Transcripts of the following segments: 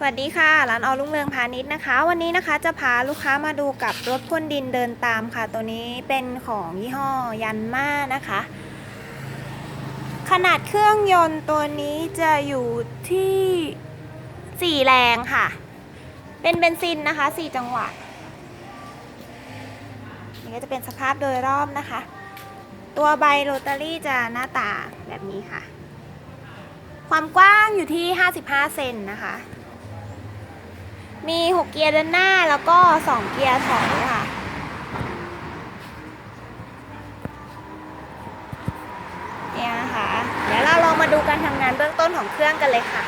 สวัสดีค่ะร้านออรุ่งเรืองพาณิชย์นะคะ วันนี้นะคะจะพาลูกค้ามาดูกับรถพ่นดินเดินตามค่ะ ตัวนี้เป็นของยี่ห้อยันมานะคะ ขนาดเครื่องยนต์ตัวนี้จะอยู่ที่ 4 แรงค่ะ เป็นเบนซินนะคะ 4 จังหวะนี่ก็จะเป็นสภาพโดยรอบนะคะ ตัวใบโรตารี่จะหน้าตาแบบนี้ค่ะ ความกว้างอยู่ที่ 55 เซนนะคะ มี 6 เกียร์ด้านหน้าแล้วก็ 2 เกียร์ถอยค่ะ เนี่ยนะคะ เดี๋ยวเราลองมาดูการทำงานเบื้องต้นของเครื่องกันเลยค่ะ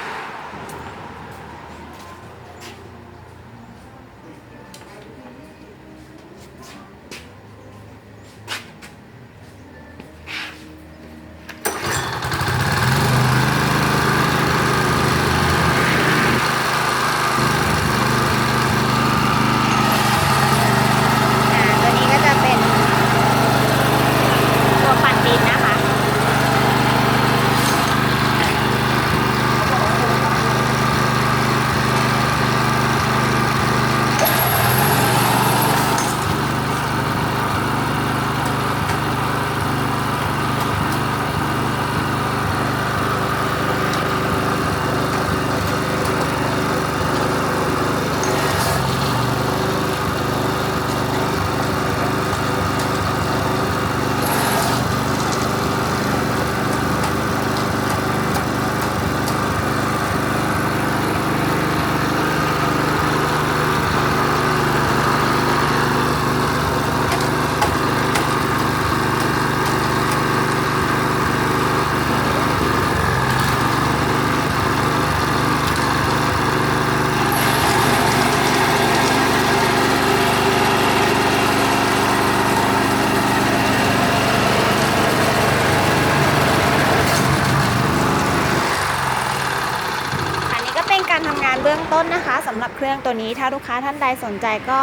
อ่าตัวนี้ก็จะเป็นตัวปั่นดินนะคะ อันนี้ก็เป็น การเบื้องต้นนะคะสำหรับเครื่องตัวนี้ถ้าลูกค้าท่านใดสนใจก็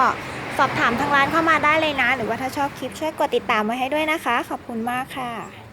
สอบถามทางร้านเข้ามาได้เลยนะ หรือว่าถ้าชอบคลิปช่วยกดติดตามไว้ให้ด้วยนะคะ ขอบคุณมากค่ะ